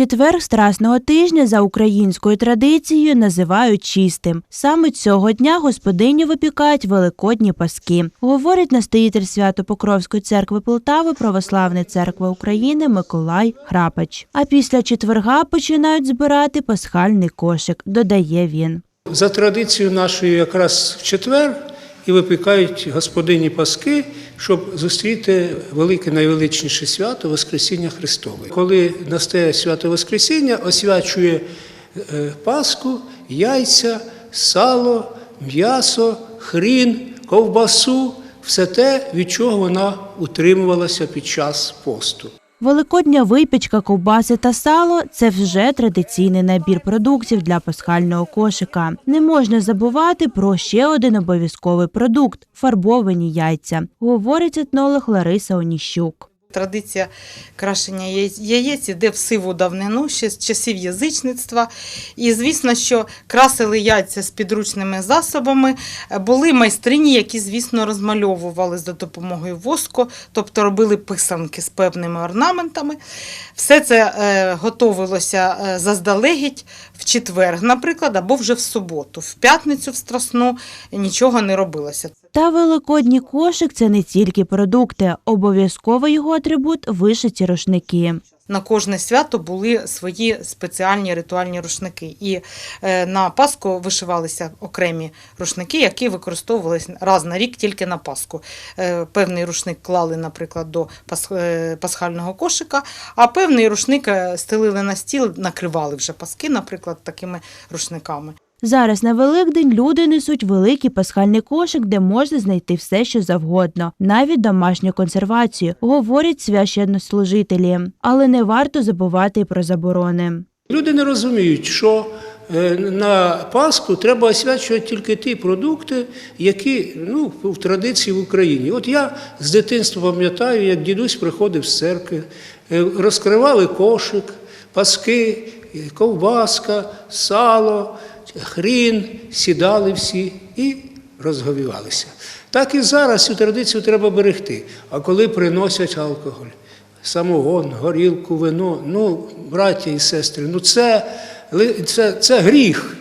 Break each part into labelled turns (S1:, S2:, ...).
S1: Четвер страсного тижня за українською традицією називають чистим. Саме цього дня господині випікають великодні паски, говорить настоятель Свято-Покровської церкви Полтави Православної церкви України Миколай Храпач. А після четверга починають збирати пасхальний кошик, додає він.
S2: За традицією нашою якраз в четвер і випікають господині Паски, щоб зустріти велике найвеличніше свято Воскресіння Христове. Коли настає свято Воскресіння, освячує е, Пасху, яйця, сало, м'ясо, хрін, ковбасу, все те, від чого вона утримувалася під час посту.
S1: Великодня випічка, ковбаси та сало це вже традиційний набір продуктів для пасхального кошика. Не можна забувати про ще один обов'язковий продукт фарбовані яйця, говорить етнолог Лариса Оніщук.
S3: Традиція крашення яєць- іде в сиву давнину, ще з часів язичництва. І звісно, що красили яйця з підручними засобами. Були майстрині, які, звісно, розмальовували за допомогою воску, тобто робили писанки з певними орнаментами. Все це е, готовилося е, заздалегідь в четвер, наприклад, або вже в суботу. В п'ятницю в страсну нічого не робилося.
S1: Та великодній кошик це не тільки продукти, обов'язковий його атрибут вишиті рушники.
S3: На кожне свято були свої спеціальні ритуальні рушники. І е, на Пасху вишивалися окремі рушники, які використовувалися раз на рік тільки на Пасху. Е, певний рушник клали, наприклад, до е, пасхального кошика, а певний рушник стелили на стіл, накривали вже паски, наприклад, такими рушниками.
S1: Зараз на Великдень люди несуть великий пасхальний кошик, де можна знайти все, що завгодно, навіть домашню консервацію, говорять священнослужителі. Але не варто забувати про заборони.
S2: Люди не розуміють, що е, на Пасху треба освячувати тільки ті продукти, які ну, в традиції в Україні. От я з дитинства пам'ятаю, як дідусь приходив з церкви, е, розкривали кошик, паски, е, ковбаска, сало, хрін, сідали всі і розговівалися. Так і зараз цю традицію треба берегти. А коли приносять алкоголь, самогон, горілку, вино, ну, браття і сестри, ну це, ли- це, це гріх.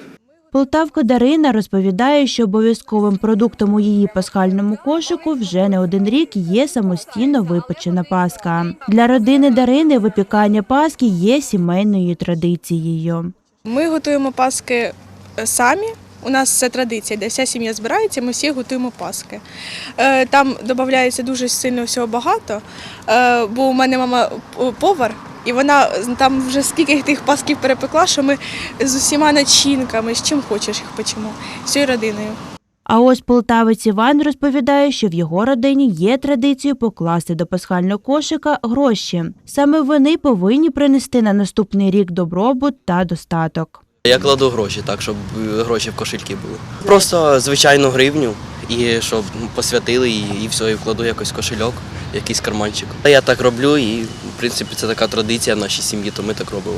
S1: Полтавка Дарина розповідає, що обов'язковим продуктом у її пасхальному кошику вже не один рік є самостійно випечена паска. Для родини Дарини випікання паски є сімейною традицією.
S4: Ми готуємо паски самі. У нас це традиція, де вся сім'я збирається, ми всі готуємо паски. Е, Там додається дуже сильно всього багато, е, бо у мене мама повар, і вона там вже скільки тих пасків перепекла, що ми з усіма начинками, з чим хочеш їх печемо, всією родиною.
S1: А ось полтавець Іван розповідає, що в його родині є традицією покласти до пасхального кошика гроші. Саме вони повинні принести на наступний рік добробут та достаток.
S5: Я кладу гроші, так, щоб е, гроші в кошельки були. Просто звичайну гривню, і щоб посвятили її, і все, і вкладу якось кошельок, якийсь карманчик. Я так роблю, і в принципі це така традиція в нашій сім'ї, то ми так робимо.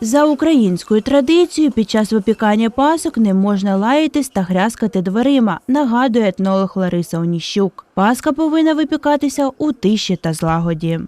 S1: За українською традицією, під час випікання пасок не можна лаятись та грязкати дверима, нагадує етнолог Лариса Оніщук. Паска повинна випікатися у тиші та злагоді.